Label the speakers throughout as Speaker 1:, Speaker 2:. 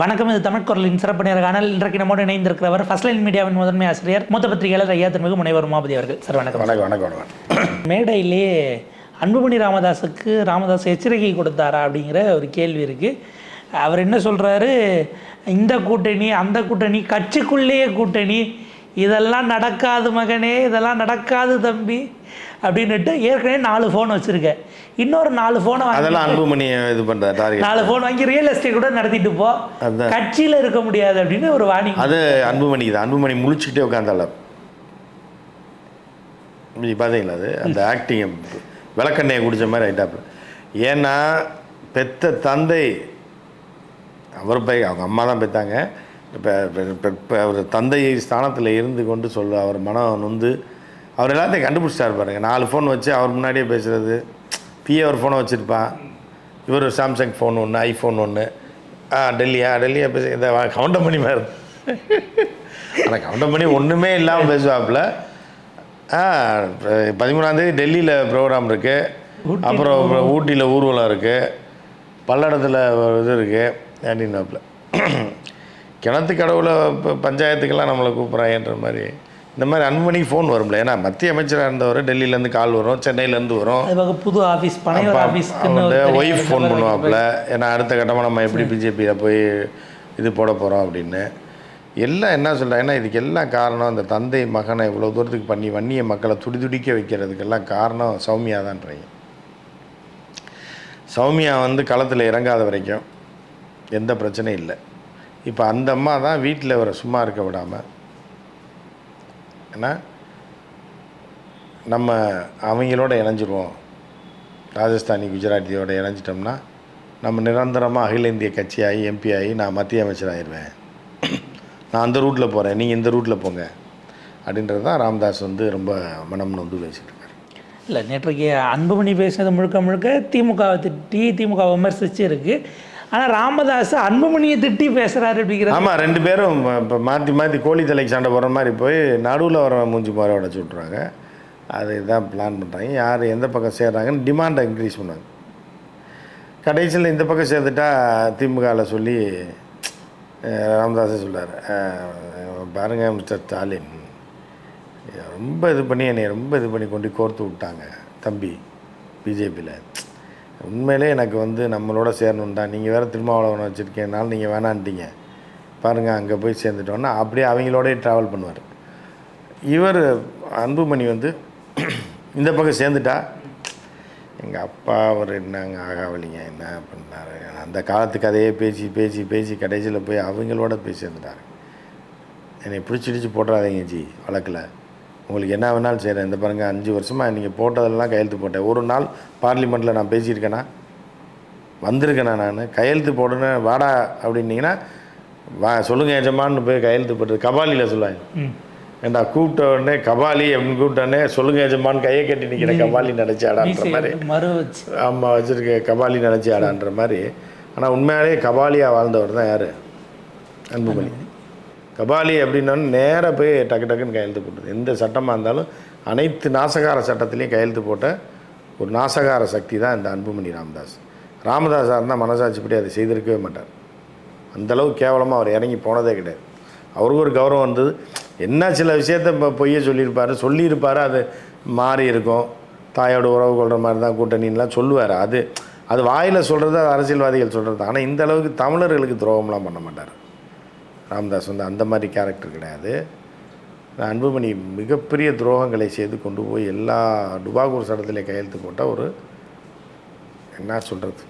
Speaker 1: வணக்கம் இது தமிழ் குரலின் சிறப்பு நேர்காணல் இன்றைக்கு நம்மோடு இணைந்திருக்கிறவர் ஃபர்ஸ்ட் லைன் மீடியாவின் முதன்மை ஆசிரியர் மூத்த பத்திரிகையாளர் ஐயா திருமிகு முனைவர் உமாபதி அவர்கள். சார் வணக்கம்.
Speaker 2: வணக்கம் வணக்கம் வணக்கம்.
Speaker 1: மேடையிலே அன்புமணி ராமதாஸுக்கு ராமதாஸ் எச்சரிக்கை கொடுத்தாரா அப்படிங்கிற ஒரு கேள்வி இருக்குது அவர் என்ன சொல்கிறாரு இந்த கூட்டணி அந்த கூட்டணி கட்சிக்குள்ளேயே கூட்டணி இதெல்லாம் நடக்காது மகனே இதெல்லாம் நடக்காது தம்பி அப்படின்னுட்டு ஏற்கனவே நாலு ஃபோன் வச்சுருக்கேன் இன்னொரு நாலு ஃபோனை
Speaker 2: அதெல்லாம் அன்புமணி இது பண்ற டார்கெட்
Speaker 1: நாலு ஃபோன் வாங்கி ரியல் எஸ்டேட் கூட நடத்திட்டு போ. கட்சியில் இருக்க முடியாது அப்படின்னு ஒரு வாணி
Speaker 2: அது அன்புமணிக்கு தான். அன்புமணி முழிச்சுக்கிட்டே உட்காந்தால பார்த்தீங்களா அது? அந்த ஆக்டிங் விளக்கெண்ணெயை குடிச்ச மாதிரி ஆயிட்டாப்புல. ஏன்னா பெத்த தந்தை அவர் போய் அவங்க அம்மா தான் பெற்றாங்க இப்போ அவர் தந்தை ஸ்தானத்தில் இருந்து கொண்டு சொல்ல அவர் மனம் நொந்து அவர் எல்லாத்தையும் கண்டுபிடிச்சிட்டாரு பாருங்க. நாலு ஃபோன் வச்சு அவர் முன்னாடியே பேசுகிறது பிஏ ஒரு ஃபோனை வச்சுருப்பான். இவர் சாம்சங் ஃபோன் ஒன்று ஐஃபோன் ஒன்று ஆ டெல்லியா டெல்லியா பேச இந்த கவுண்டம் பண்ணி மாதிரி ஆனால் கவுண்டம் பண்ணி ஒன்றுமே இல்லாமல் பேசுவாப்புல. ஆ பதிமூணாந்தேதி டெல்லியில் ப்ரோக்ராம் இருக்குது அப்புறம் ஊட்டியில் ஊர்வலம் இருக்குது பல்லடத்தில் இது இருக்குது அப்படின்னாப்புல. கிணத்து கடவுளை இப்போ பஞ்சாயத்துக்கெல்லாம் நம்மளை கூப்பிட்றாங்கன்ற மாதிரி. இந்த மாதிரி அன்புமணிக்கு ஃபோன் வரும்ல. ஏன்னா மத்திய அமைச்சராக இருந்தவர் டெல்லியிலேருந்து கால் வரும் சென்னையிலேருந்து வரும்.
Speaker 1: புது ஆஃபீஸ்
Speaker 2: வந்து
Speaker 1: பெரிய
Speaker 2: ஒய்ஃப் ஃபோன் பண்ணுவாப்புல. ஏன்னா அடுத்த கட்டமாக நம்ம எப்படி பிஜேபியில் போய் இது போட போகிறோம் அப்படின்னு. எல்லாம் என்ன சொல்கிறாங்கன்னா இதுக்கு எல்லாம் காரணம் இந்த தந்தை மகனை இவ்வளோ தூரத்துக்கு பண்ணி வன்னிய மக்களை துடி துடிக்க வைக்கிறதுக்கெல்லாம் காரணம் சௌமியா தான்றீங்க. சௌமியா வந்து களத்தில் இறங்காத வரைக்கும் எந்த பிரச்சனையும் இல்லை. இப்போ அந்த அம்மா தான் வீட்டில் அவரை சும்மா இருக்க விடாமல் ஏன்னா நம்ம அவங்களோட இணைஞ்சிருவோம். ராஜஸ்தானி குஜராத்தியோட இணைஞ்சிட்டோம்னா நம்ம நிரந்தரமாக அகில இந்திய கட்சியாகி எம்பி ஆகி நான் மத்திய அமைச்சராகிடுவேன் நான் அந்த ரூட்டில் போகிறேன் நீங்கள் இந்த ரூட்டில் போங்க. அப்படின்றது தான் ராம்தாஸ் வந்து ரொம்ப மனம் நொந்து பேசிட்டு
Speaker 1: இல்லை நேற்றைக்கு அன்புமணி பேசினது முழுக்க முழுக்க திமுகவை திட்டி திமுக விமர்சித்து இருக்குது ஆனால் ராமதாஸ் அன்புமணியை திட்டி பேசுகிறாரு அப்படிங்கிற
Speaker 2: ஆமாம் ரெண்டு பேரும் இப்போ மாற்றி மாற்றி கோழி தலைக்கு சண்டை போடுற மாதிரி போய் நடுவில் வர மூஞ்சி மாதிரி உடச்சி விட்ருவாங்க அது தான் பிளான் பண்ணுறாங்க யார் எந்த பக்கம் சேர்றாங்கன்னு டிமாண்டை இன்க்ரீஸ் பண்ணுவாங்க. கடைசியில் இந்த பக்கம் சேர்த்துட்டா திமுகவில் சொல்லி ராமதாஸே சொல்லார் பாருங்கள் பாருங்க மிஸ்டர் ஸ்டாலின். ரொம்ப இது பண்ணி என்னை ரொம்ப இது பண்ணி கொண்டு கோர்த்து விட்டாங்க தம்பி பிஜேபியில். உண்மையிலே எனக்கு வந்து நம்மளோட சேரணும் தான் நீங்கள் வேறு திருமாவளவனை வச்சுருக்கேனாலும் நீங்கள் வேணான்ட்டீங்க. பாருங்கள் அங்கே போய் சேர்ந்துட்டோன்னா அப்படியே அவங்களோடய ட்ராவல் பண்ணுவார். இவர் அன்புமணி வந்து இந்த பக்கம் சேர்ந்துட்டா. எங்கள் அப்பா அவர் என்னங்க ஆகாவலிங்க என்ன பண்ணார்? அந்த காலத்து கதையே பேசி பேசி பேசி கடைசியில் போய் அவங்களோட போய் சேர்ந்துட்டார். என்னை பிடிச்சிடிச்சு போட்டுறாதீங்க ஜி வழக்கில். உங்களுக்கு என்ன வேணாலும் செய்கிறேன் இந்த பாருங்கள் அஞ்சு வருஷமாக நீங்கள் போட்டதெல்லாம் கையெழுத்து போட்டேன். ஒரு நாள் பார்லிமெண்ட்டில் நான் பேசியிருக்கேனா? வந்திருக்கேனா நான்? கையெழுத்து போடுன்னு வாடா அப்படின்னீங்கன்னா வா சொல்லுங்கள் எஜமான்னு போய் கையெழுத்து போட்டு கபாலியில் சொல்லுவாங்க. ஏண்டா கூப்பிட்ட உடனே கபாலி அப்படின்னு கூப்பிட்ட உடனே சொல்லுங்க எஜமான் கையை கட்டி நிற்கிற கபாலி நினச்சாடான்ற மாதிரி. ஆமாம் வச்சுருக்க கபாலி நினச்சி ஆடான்ற மாதிரி. ஆனால் உண்மையாலே கபாலியாக வாழ்ந்தவர் தான் யார்? அன்புமணி. கபாலி அப்படின்னாலும் நேராக போய் டக்கு டக்குன்னு கையெழுத்து போட்டது. எந்த சட்டமாக இருந்தாலும் அனைத்து நாசகார சட்டத்திலையும் கையெழுத்து போட்ட ஒரு நாசகார சக்தி தான் இந்த அன்புமணி ராமதாஸ். ராமதாஸாக இருந்தால் மனசாட்சிப்படி அதை செய்திருக்கவே மாட்டார். அந்தளவு கேவலமாக அவர் இறங்கி போனதே கிடையாது. அவருக்கு ஒரு கௌரவம் வந்தது. என்ன சில விஷயத்த இப்போ பொய்ய சொல்லியிருப்பார் சொல்லியிருப்பார் அது மாறி இருக்கும். தாயோட உறவு கொள்கிற மாதிரி தான் கூட்டணின்லாம் சொல்லுவார். அது அது வாயில் சொல்கிறது அது அரசியல்வாதிகள் சொல்கிறது ஆனால் இந்த அளவுக்கு தமிழர்களுக்கு துரோகம்லாம் பண்ண மாட்டார். ராமதாஸ் வந்து அந்த மாதிரி கேரக்டர் கிடையாது. அன்புமணி மிகப்பெரிய துரோகங்களை செய்து கொண்டு போய் எல்லா டுபாகூர் சட்டத்திலே கையெழுத்து போட்ட ஒரு என்ன சொல்கிறது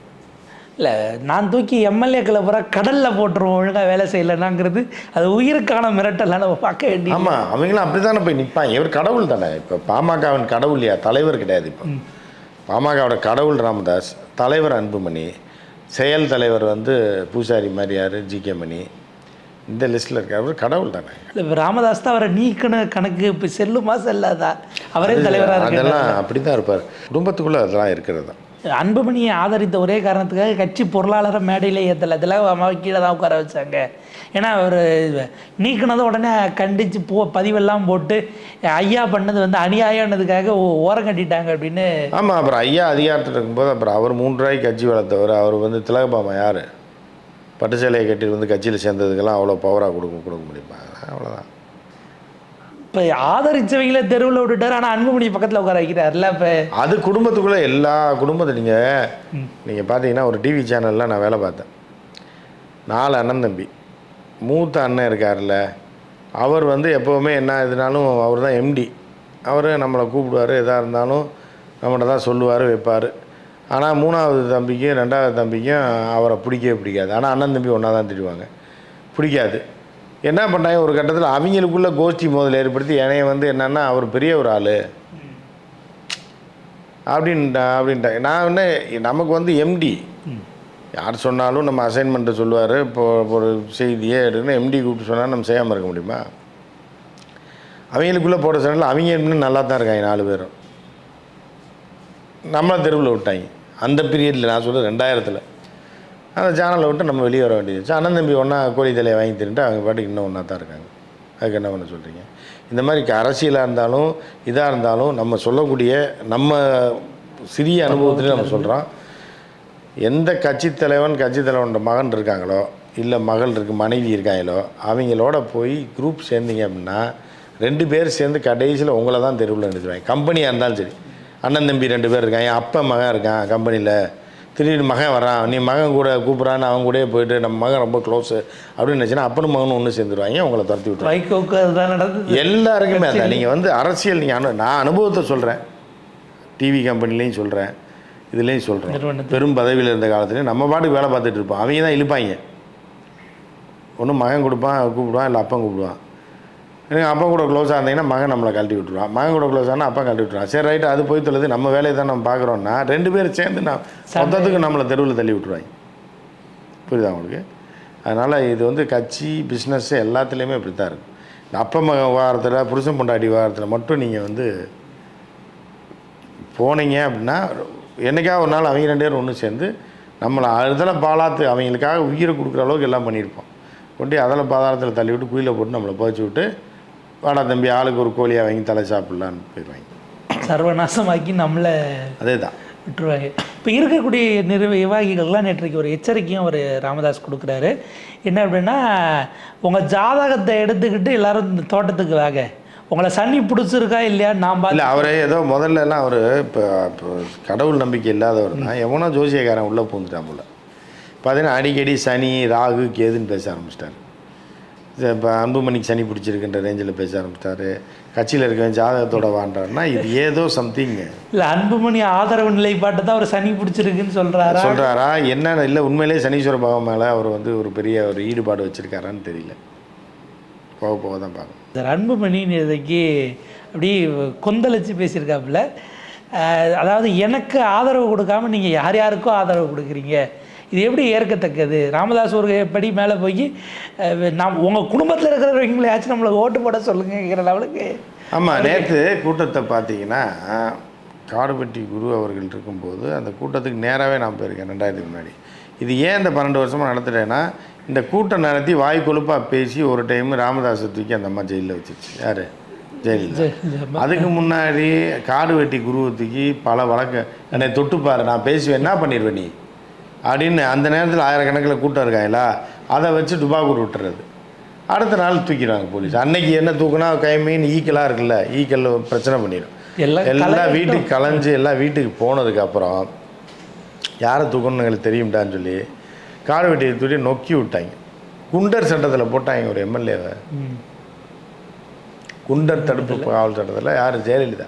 Speaker 1: இல்லை நான் தூக்கி எம்எல்ஏக்களை பூரா கடலில் போட்டுருவோம் ஒழுங்காக வேலை செய்யலைனாங்கிறது அது உயிருக்கான மிரட்டலாம் நம்ம பார்க்க வேண்டிய
Speaker 2: ஆமாம் அவங்களும் அப்படி தானே போய் நிற்பாங்க இவர் கடவுள் தானே. இப்போ பாமகவின் கடவுள் இல்லையா? தலைவர் கிடையாது இப்போ. பாமகவோட கடவுள் ராமதாஸ் தலைவர் அன்புமணி செயல் தலைவர் வந்து பூசாரி மாதிரி யார் ஜி கே மணி இந்த லிஸ்ட்டில் இருக்கிறவர் கடவுள் தானே.
Speaker 1: இல்லை ராமதாஸ் தான் அவரை நீக்கின கணக்கு இப்போ செல்லுமா செல்லாதா? அவரே தலைவராக இருக்காரு.
Speaker 2: அதெல்லாம் அப்படி தான் இருப்பார். குடும்பத்துக்குள்ளே அதெல்லாம் இருக்கிறது தான்.
Speaker 1: அன்புமணியை ஆதரித்த ஒரே காரணத்துக்காக கட்சி பொருளாளரை மேடையிலே ஏற்றலை இதெல்லாம் கீழே தான் உட்கார வச்சாங்க. ஏன்னா அவர் நீக்கினதை உடனே கண்டித்து போ பதிவெல்லாம் போட்டு ஐயா பண்ணது வந்து அநியாயம்னதுக்காக ஓரம் கட்டிட்டாங்க அப்படின்னு.
Speaker 2: ஆமாம் அப்புறம் ஐயா அதிகாரத்தில் இருக்கும்போது அப்புறம் அவர் மூன்று ரூபாய்க்கு கட்சி வளர்த்தவர். அவர் வந்து திலகபாமா யார்? பட்டு சேலையை கட்டிட்டு வந்து கட்சியில் சேர்ந்ததுக்கெல்லாம் அவ்வளோ பவராக கொடுக்க கொடுக்க முடியுமா? அவ்வளோதான்.
Speaker 1: இப்போ ஆதரிச்சவங்கள தெருவில் விட்டுட்டார் ஆனால் அன்புமணி பக்கத்தில் உட்கார வைக்கிறாருல இப்போ?
Speaker 2: அது குடும்பத்துக்குள்ளே எல்லா குடும்பத்தை நீங்கள் நீங்கள் பார்த்தீங்கன்னா ஒரு டிவி சேனலில் நான் வேலை பார்த்தேன். நாலு அண்ணன் தம்பி. மூத்த அண்ணன் இருக்கார்ல அவர் வந்து எப்போவுமே என்ன இதுனாலும் அவர் தான் எம்டி அவர் நம்மளை கூப்பிடுவார் எதாக இருந்தாலும் நம்மகிட்ட தான் சொல்லுவார் வைப்பார். ஆனால் மூணாவது தம்பிக்கும் ரெண்டாவது தம்பிக்கும் அவரை பிடிக்கவே பிடிக்காது. ஆனால் அண்ணன் தம்பி ஒன்றா தான் திரிவாங்க பிடிக்காது. என்ன பண்ணாங்க? ஒரு கட்டத்தில் அவங்களுக்குள்ள கோஷ்டி மோதல் ஏற்படுத்தி என்னைய வந்து என்னென்னா அவர் பெரிய ஒரு ஆள். அப்படின்ட்டா அப்படின்ட்டாங்க நான் என்ன நமக்கு வந்து எம்டி யார் சொன்னாலும் நம்ம அசைன்மெண்ட்டை சொல்லுவார். இப்போ ஒரு செய்தியே எடுக்கணும் எம்டி கூப்பிட்டு சொன்னால் நம்ம செய்யாமல் இருக்க முடியுமா? அவங்களுக்குள்ளே போட சொன்னால அவங்க நல்லா தான் இருக்காங்க நாலு பேரும். நம்மளை தெருவில் விட்டாங்க. அந்த பீரியடில் நான் சொல்கிறது ரெண்டாயிரத்தில். அந்த சேனலை விட்டு நம்ம வெளியே வர வேண்டியது. அண்ணன் தம்பி ஒன்றா கோழி தலையை வாங்கி தின்ட்டு அவங்க பாட்டுக்கு இன்னும் ஒன்றா தான் இருக்காங்க. அதுக்கு என்ன பண்ண சொல்கிறீங்க இந்த மாதிரி அரசியலாக இருந்தாலும் இதாக இருந்தாலும் நம்ம சொல்லக்கூடிய நம்ம சிறிய அனுபவத்துலேயும் நம்ம சொல்கிறோம் எந்த கட்சி தலைவன் கட்சி தலைவனோட மகன் இருக்காங்களோ இல்லை மகள் இருக்கு மனைவி இருக்காங்களோ அவங்களோட போய் குரூப் சேர்ந்தீங்க அப்படின்னா ரெண்டு பேர் சேர்ந்து கடைசியில் உங்களை தான் தெருவில் நிறுத்துவாங்க. கம்பெனியாக இருந்தாலும் சரி. அண்ணன் தம்பி ரெண்டு பேர் இருக்காங்க. என் அப்பா மகன் இருக்கான் கம்பெனியில் திடீர்னு மகன் வரான். நீ மகன் கூட கூப்பிட்றான்னு அவங்க கூடயே போயிட்டு நம்ம மகன் ரொம்ப க்ளோஸு அப்படின்னு நினச்சினா அப்பனும் மகனும் ஒன்று சேர்ந்துருவாங்க. உங்களை துரத்தி விட்டுருவாங்க.
Speaker 1: வைகோக்கு அதுதான் நடந்தது.
Speaker 2: எல்லாருக்குமே அதான். நீங்கள் வந்து அரசியல் நீங்கள் அனு நான் அனுபவத்தை சொல்கிறேன் டிவி கம்பெனிலையும் சொல்கிறேன் இதுலேயும் சொல்கிறேன். பெரும் பதவியில் இருந்த காலத்துலேயும் நம்ம பாட்டுக்கு வேலை பார்த்துட்டு இருப்போம். அவங்க தான் இழுப்பாங்க. ஒன்று மகன் கொடுப்பான் கூப்பிடுவான் இல்லை அப்பன் கூப்பிடுவான். எனக்கு அப்பா கூட க்ளோஸாக இருந்தீங்கன்னா மகன் நம்மளை கழட்டி விட்டுருவான். மகன் கூட க்ளோஸ் ஆனால் அப்பா கழட்டி விட்டுருவான். சரி ரைட்டு அது போய் தொழுது நம்ம வேலையை தான் நம்ம பார்க்குறோன்னா ரெண்டு பேரும் சேர்ந்து நான் மொத்தத்துக்கு நம்மளை தெருவில் தள்ளி விட்டுருவாங்க. புரியுதா உங்களுக்கு? அதனால் இது வந்து கட்சி பிஸ்னஸ் எல்லாத்துலேயுமே இப்படி தான் இருக்கும். இந்த அப்பா மகன் விவகாரத்தில் புருஷன் பொண்டாட்டி விவகாரத்தில் மட்டும் நீங்கள் வந்து போனீங்க அப்படின்னா என்னைக்கா ஒரு நாள் அவங்க ரெண்டு பேரும் ஒன்று சேர்ந்து நம்மளை அதில் பாலாத்து அவங்களுக்காக உயிரை கொடுக்குற அளவுக்கு எல்லாம் பண்ணியிருப்போம். கொண்டு அதில் பாதாளத்தில் தள்ளி விட்டு குயில போட்டு நம்மளை புதைச்சி விட்டு வாடா தம்பி ஆளுக்கு ஒரு கோழியாக வாங்கி தலை சாப்பிட்லான்னு போயிடுவாங்க.
Speaker 1: சர்வநாசமாக்கி நம்மளை
Speaker 2: அதே தான்
Speaker 1: விட்டுருவாங்க. இப்போ இருக்கக்கூடிய நிர்வ நிர்வாகிகள்லாம் நேற்றைக்கு ஒரு எச்சரிக்கையும் ஒரு ராமதாஸ் கொடுக்குறாரு. என்ன அப்படின்னா உங்கள் ஜாதகத்தை எடுத்துக்கிட்டு எல்லாரும் இந்த தோட்டத்துக்கு வாங்க. உங்களை சனி பிடிச்சிருக்கா இல்லையா நான் பார்த்து
Speaker 2: இல்லை அவரே ஏதோ முதல்ல எல்லாம் அவர் இப்போ இப்போ கடவுள் நம்பிக்கை இல்லாதவர் தான். எவனோ ஜோசியக்காரன் உள்ளே பூந்துட்டான் போல. பார்த்தீங்கன்னா அடிக்கடி சனி ராகு கேதுன்னு பேச ஆரம்பிச்சிட்டார். இப்போ அன்புமணிக்கு சனி பிடிச்சிருக்குன்ற ரேஞ்சில் பேச ஆரம்பிச்சிட்டாரு கட்சியில் இருக்கவன் ஜாதகத்தோட வாண்டாருன்னா இது ஏதோ சம்திங்
Speaker 1: இல்லை அன்புமணி ஆதரவு நிலைப்பாட்டை தான் அவர் சனி பிடிச்சிருக்குன்னு சொல்கிறாரா
Speaker 2: சொல்கிறாரா என்ன இல்லை உண்மையிலேயே சனீஸ்வர பகவான் மேலே அவர் வந்து ஒரு பெரிய ஒரு ஈடுபாடு வச்சுருக்காரான்னு தெரியல. போக போக தான் பார்க்கணும்.
Speaker 1: சார் அன்புமணி நேற்றைக்கு அப்படி கொந்தளிச்சு பேசியிருக்காப்புல. அதாவது எனக்கு ஆதரவு கொடுக்காம நீங்கள் யார் யாருக்கோ ஆதரவு கொடுக்குறீங்க? இது எப்படி ஏற்கத்தக்கது? ராமதாஸ் ஒரு படி மேலே போய் நாம் உங்கள் குடும்பத்தில் இருக்கிறவங்களையாச்சும் நம்மளை ஓட்டு போட சொல்லுங்கிற லெவலுக்கு.
Speaker 2: ஆமாம் நேற்று கூட்டத்தை பார்த்தீங்கன்னா காடுபட்டி குரு அவர்கள் இருக்கும்போது அந்த கூட்டத்துக்கு நேராகவே நான் போயிருக்கேன் ரெண்டாயிரத்துக்கு முன்னாடி. இது ஏன் இந்த பன்னெண்டு வருஷமாக நடத்துட்டேன்னா இந்த கூட்டம் நடத்தி வாய் கொழுப்பாக பேசி ஒரு டைம் ராமதாஸை தூக்கி அந்த அம்மா ஜெயிலில் வச்சிருச்சு. யார்? ஜெயலலிதா. அதுக்கு முன்னாடி காடு வெட்டி குருவை தூக்கி பல வழக்கு என்னை தொட்டுப்பாரு நான் பேசுவேன் என்ன பண்ணிடுவேன் நீ? அப்படின்னு அந்த நேரத்தில் ஆயிரக்கணக்கில் கூட்டம் இருக்காங்களா? அதை வச்சு துபாக்கூர் விட்டுறது. அடுத்த நாள் தூக்கிடுவாங்க போலீஸ். அன்னைக்கு என்ன தூக்குனா கைமீன் ஈக்கலாக இருக்குல்ல ஈக்கல் பிரச்சனை பண்ணிடும்.
Speaker 1: எல்லாம்.
Speaker 2: வீட்டுக்கு கலைஞ்சு எல்லாம் வீட்டுக்கு போனதுக்கப்புறம் யாரை தூக்கணும்னு எங்களுக்கு தெரியும்டான்னு சொல்லி காடு வெட்டியை தூக்கி நொக்கி விட்டாங்க. குண்டர் சட்டத்தில் போட்டாங்க ஒரு எம்எல்ஏவை. குண்டர் தடுப்பு காவல் சட்டத்தில் யார்? ஜெயலலிதா.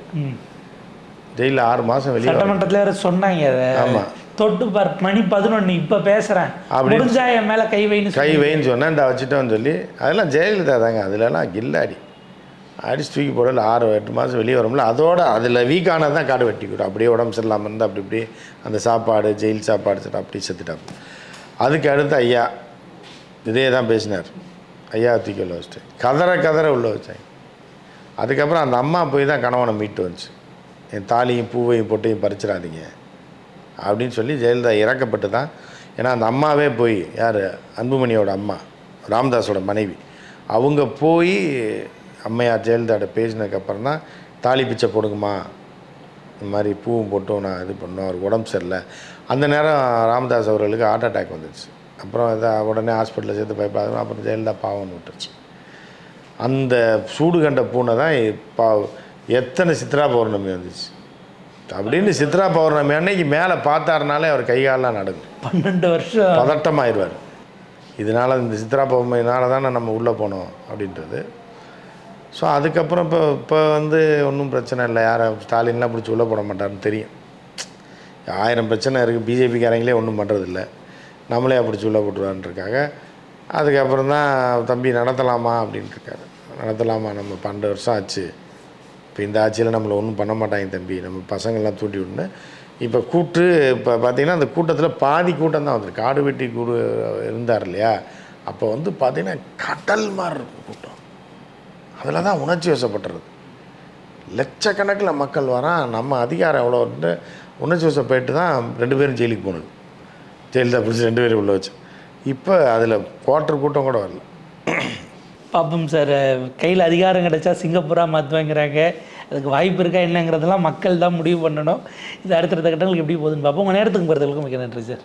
Speaker 2: ஜெயிலில் ஆறு மாதம் வெளியே
Speaker 1: சட்டமன்றத்தில் சொன்னாங்க அதை.
Speaker 2: ஆமா.
Speaker 1: தொட்டு பார் மணி பதினொன்று இப்போ பேசுகிறேன் முடிஞ்சா என் மேலே கை வைன்னு
Speaker 2: கை வைன்னு சொன்னேன் இந்த வச்சுட்டோன்னு சொல்லி அதெல்லாம் ஜெயலலிதா தாங்க அதுலலாம் கில்லாடி அடிச்சு தூக்கி போடல ஆறு எட்டு மாதம் வெளியே வரும்ல அதோட அதில் வீக்கானது தான் காடு வெட்டி விடும். அப்படியே உடம்பு சரியில்லாமல் இருந்தால் அப்படி இப்படி அந்த சாப்பாடு ஜெயில் சாப்பாடு சாப்பிட்டு அப்படி செத்துட்டாப்பு அதுக்கு அடுத்து ஐயா இதே தான் பேசினார். ஐயா தூக்கி உள்ள வச்சுட்டு கதற கதற உள்ள வச்சாங்க. அதுக்கப்புறம் அந்த அம்மா போய் தான் கணவனை மீட்டு வந்துச்சு. என் தாலியும் பூவையும் பொட்டையும் பறிச்சிடாதீங்க. அப்படின்னு சொல்லி ஜெயலலிதா இறக்கப்பட்டு தான் ஏன்னா அந்த அம்மாவே போய் யார்? அன்புமணியோட அம்மா ராமதாஸோட மனைவி. அவங்க போய் அம்மையார் ஜெயலலிதாட்ட பேசினதுக்கப்புறம் தான் தாலி பிச்சை போடுங்கம்மா. இந்த மாதிரி பூவும் போட்டும் நான் இது பண்ணோம் அவருக்கு உடம்பு சரியில்லை. அந்த நேரம் ராமதாஸ் அவர்களுக்கு ஹார்ட் அட்டாக் வந்துடுச்சு அப்புறம் இதை உடனே ஹாஸ்பிட்டலில் சேர்த்து பயப்படாத அப்புறம் ஜெயலலிதா பாவம்னு விட்டுருச்சு. அந்த சூடு கண்ட பூனை தான் பா எத்தனை சித்ரா பௌர்ணமி வந்துச்சு. அப்படின்னு சித்ரா பௌர்ணமி அன்னைக்கு மேலே பார்த்தாருனாலே அவர் கை காலெலாம் நடக்கும்
Speaker 1: பன்னெண்டு வருஷம்.
Speaker 2: பதட்டமாயிடுவார் இதனால் இந்த சித்ரா பௌர்ணமினால தானே நம்ம உள்ளே போனோம் அப்படின்றது. ஸோ அதுக்கப்புறம் இப்போ இப்போ வந்து ஒன்றும் பிரச்சனை இல்லை. யாரை ஸ்டாலின்லாம் பிடிச்சி உள்ளே போட மாட்டாருன்னு தெரியும். ஆயிரம் பிரச்சனை இருக்குது பிஜேபிக்காரங்களே ஒன்றும் பண்ணுறதில்ல நம்மளே பிடிச்சி உள்ளே போட்டுருவான்ருக்காங்க அதுக்கப்புறம் தான் தம்பி நடத்தலாமா? அப்படின்ட்டு இருக்காரு. நடத்தலாமா? நம்ம பன்னெண்டு வருஷம் ஆச்சு. இப்போ இந்த ஆட்சியில் நம்மளை ஒன்றும் பண்ண மாட்டாங்க தம்பி. நம்ம பசங்கள்லாம் தூட்டி விட்டுன்னு. இப்போ கூட்டு இப்போ பார்த்தீங்கன்னா அந்த கூட்டத்தில் பாதி கூட்டம் தான் வந்துருக்கு. காடு வெட்டி கூடு இருந்தார் இல்லையா? அப்போ வந்து பார்த்தீங்கன்னா கடல் மாதிரி இருக்கும் கூட்டம். அதில் தான் உணர்ச்சி வசப்பட்டுறது. லட்சக்கணக்கில் மக்கள் வரான். நம்ம அதிகாரம் எவ்வளோ வந்து உணர்ச்சி வசப்பட்டு தான் ரெண்டு பேரும் ஜெயிலுக்கு போனது. ஜெயிலில் பிடிச்சி ரெண்டு பேரும் உள்ள வச்சு. இப்போ அதில் குவார்ட்டர் கூட்டம் கூட வரல.
Speaker 1: பார்ப்போம் சார் கையில் அதிகாரம் கிடைச்சா சிங்கப்பூராக மாற்றுவாங்கிறாங்க அதுக்கு வாய்ப்பு இருக்கா என்னங்கிறதெல்லாம் மக்கள் தான் முடிவு பண்ணணும். இது அடுத்தடுத்த கட்டங்களுக்கு எப்படி போகுதுன்னு பார்ப்போம் உங்கள் நேரத்துக்கு போகிறதுக்கு மிக நன்றி சார்.